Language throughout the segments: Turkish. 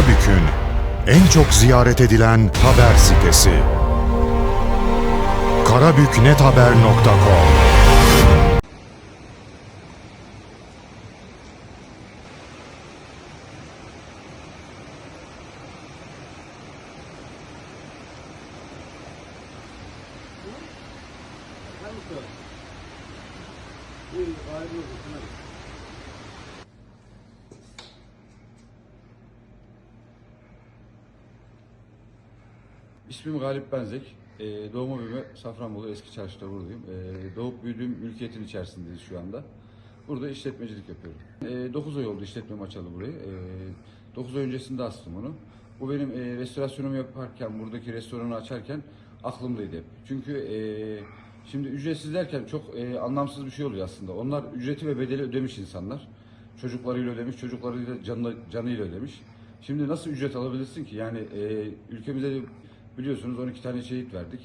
Karabük'ün en çok ziyaret edilen haber sitesi. karabüknethaber.com İsmim Galip Benzek. Ee, doğma büyüme Safranbolu Eski Çarşı'da buradayım. Ee, doğup büyüdüğüm ülkeyetin içerisindeyiz şu anda. Burada işletmecilik yapıyorum. 9 ay oldu işletmem açalı burayı. 9 ay öncesinde astım onu. Bu benim e, restorasyonumu yaparken, buradaki restoranı açarken aklımdaydı hep. Çünkü e, şimdi ücretsiz derken çok e, anlamsız bir şey oluyor aslında. Onlar ücreti ve bedeli ödemiş insanlar. Çocuklarıyla ödemiş, çocuklarıyla canı, canıyla ödemiş. Şimdi nasıl ücret alabilirsin ki? Yani e, ülkemizde de biliyorsunuz 12 tane şehit verdik.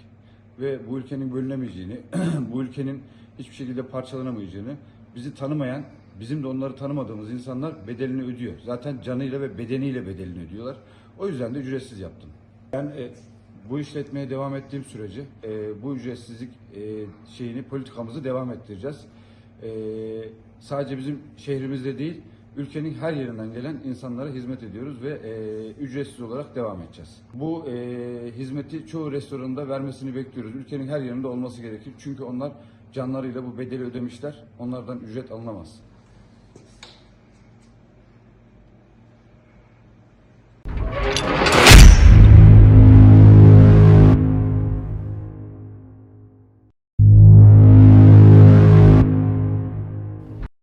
Ve bu ülkenin bölünemeyeceğini, bu ülkenin hiçbir şekilde parçalanamayacağını, bizi tanımayan, bizim de onları tanımadığımız insanlar bedelini ödüyor. Zaten canıyla ve bedeniyle bedelini ödüyorlar. O yüzden de ücretsiz yaptım. Ben e, bu işletmeye devam ettiğim sürece e, bu ücretsizlik e, şeyini, politikamızı devam ettireceğiz. E, sadece bizim şehrimizde değil, ülkenin her yerinden gelen insanlara hizmet ediyoruz ve e, ücretsiz olarak devam edeceğiz. Bu e, hizmeti çoğu restoranda vermesini bekliyoruz. Ülkenin her yerinde olması gerekir. Çünkü onlar canlarıyla bu bedeli ödemişler. Onlardan ücret alınamaz.